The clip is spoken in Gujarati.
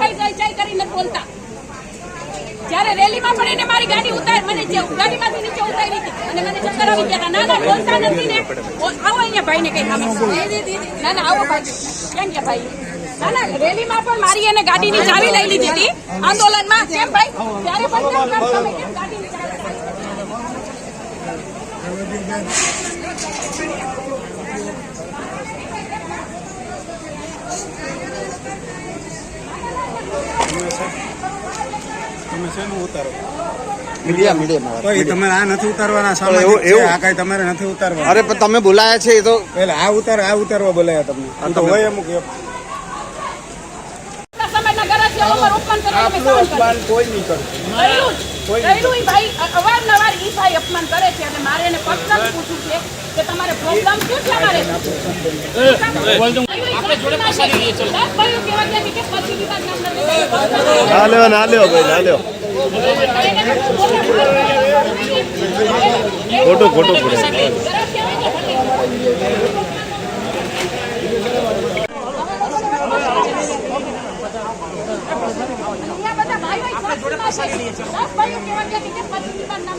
ભાઈ જય જય કરીને બોલતા. જ્યારે રેલીમાં પણ એને મારી ગાડી ઉતાર, મને ગાડીમાંથી નીચે ઉતારી હતી. અને મને ચક્કર આવી ગયા ના ના બોલતા નથી ને. આવો અહીંયા ભાઈને કઈ સામે. ના ના આવો ભાઈ. કેમ કે ભાઈ? ના ના રેલીમાં પણ મારી એને ગાડીની ચાવી લઈ લીધી હતી. આંદોલનમાં. કેમ ભાઈ? ત્યારે પણ કેમ ગાડીની ચાવી તમે શેનું ઉતારો? મીડિયા મીડિયા તો એ આ નથી ઉતારવાના એવું- સામાજિક છે. એવું- આ કઈ તમારે નથી ઉતારવા અરે પણ તમે બોલાયા છે એ તો. પેલા આ ઉતાર આ ઉતારવા બોલાયા તમને. આ તો હોય અમુક સહન કરો. કોઈ નહીં કરે કર્યું જ. કર્યું ઈ ભાઈ અવારનવાર ઈ ભાઈ અપમાન કરે છે અને મારે એને પર્સનલ પૂછવું છે કે તમારે પ્રોબ્લેમ શું છે અમારે આપણે જોડે પસારી લઈએ ચલો ભાઈઓ કેવા કે કે પછી વિવાદ નામ